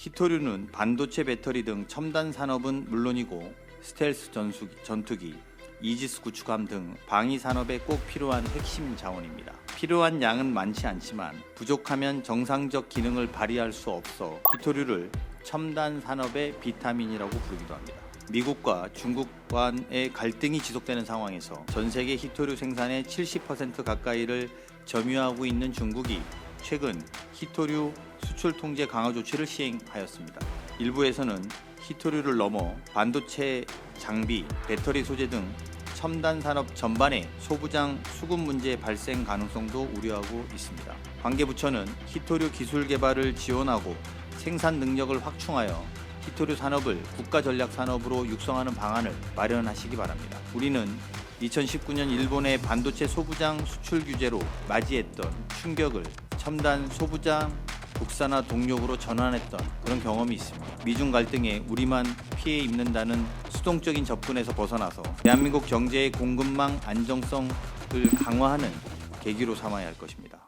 히토류는 반도체 배터리 등 첨단 산업은 물론이고 스텔스 전수, 전투기, 이지스 구축함 등 방위 산업에 꼭 필요한 핵심 자원입니다. 필요한 양은 많지 않지만 부족하면 정상적 기능을 발휘할 수 없어 히토류를 첨단 산업의 비타민이라고 부르기도 합니다. 미국과 중국 간의 갈등이 지속되는 상황에서 전 세계 히토류 생산의 70% 가까이를 점유하고 있는 중국이 최근 히토류 수출 통제 강화 조치를 시행하였습니다. 일부에서는 히토류를 넘어 반도체 장비, 배터리 소재 등 첨단 산업 전반에 소부장 수급 문제 발생 가능성도 우려하고 있습니다. 관계부처는 히토류 기술 개발을 지원하고 생산 능력을 확충하여 히토류 산업을 국가 전략 산업으로 육성하는 방안을 마련하시기 바랍니다. 우리는 2019년 일본의 반도체 소부장 수출 규제로 맞이했던 충격을 첨단 소부장 국산화 동력으로 전환했던 그런 경험이 있습니다. 미중 갈등에 우리만 피해 입는다는 수동적인 접근에서 벗어나서 대한민국 경제의 공급망 안정성을 강화하는 계기로 삼아야 할 것입니다.